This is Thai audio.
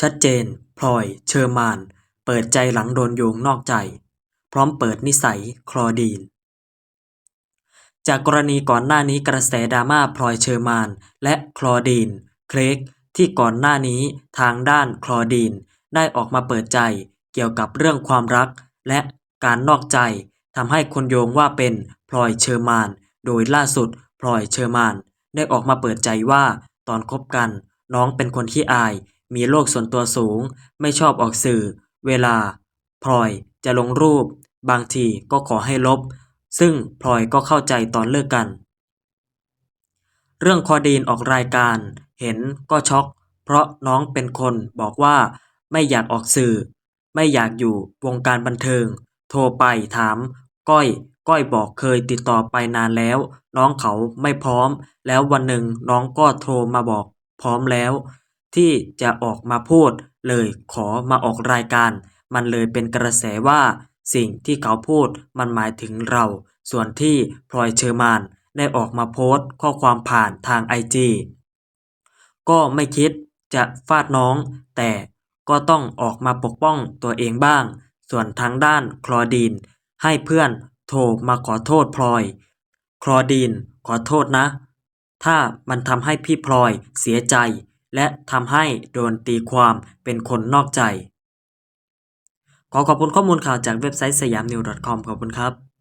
ชัดเจน พลอย เชอร์มาน เปิดใจหลังโดนโยงนอกใจ พร้อมเปิดนิสัย คลอดีน จากกรณีก่อนหน้านี้กระแสดราม่าพลอยเชอร์มาน และคลอดีน เครกที่ก่อนหน้านี้ทางด้านคลอดีน ได้ออกมาเปิดใจเกี่ยวกับเรื่องความรัก และการนอกใจทำให้คนโยงว่าเป็นพลอยเชอร์มาน โดยล่าสุดพลอยเชอร์มาน ได้ออกมาเปิดใจว่าตอนคบกัน น้องเป็นคนขี้อาย มีโลกส่วนตัวสูง ไม่ชอบออกสื่อ เวลา พลอยจะลงรูป บางทีก็ขอให้ลบ ซึ่งพลอยก็เข้าใจตอนเลิกกัน เรื่องคอดีนออกรายการ เห็นก็ช็อก เพราะน้องเป็นคนบอกว่าไม่อยากออกสื่อ ไม่อยากอยู่วงการบันเทิง โทรไปถาม ก้อยก้อยบอกเคยติดต่อไปนานแล้ว น้องเขาไม่พร้อม แล้ววันหนึ่งน้องก็โทรมาบอก พร้อมแล้ว ที่จะออกมาพูดเลยขอมาออกรายการ มันเลยเป็นกระแสว่า สิ่งที่เขาพูดมันหมายถึงเรา ส่วนที่พลอยเชอร์มานได้ออกมาโพสต์ข้อความผ่านทางไอจีก็ไม่คิดจะฟาดน้อง แต่ก็ต้องออกมาปกป้องตัวเองบ้าง ส่วนทางด้านคลอดีน ให้เพื่อนโทรมาขอโทษพลอย คลอดีนขอโทษนะ ถ้ามันทำให้พี่พลอยเสียใจ และทำให้โดนตีความเป็นคนนอกใจ ขอขอบคุณข้อมูลข่าวจากเว็บไซต์สยามนิว .com ขอบคุณครับ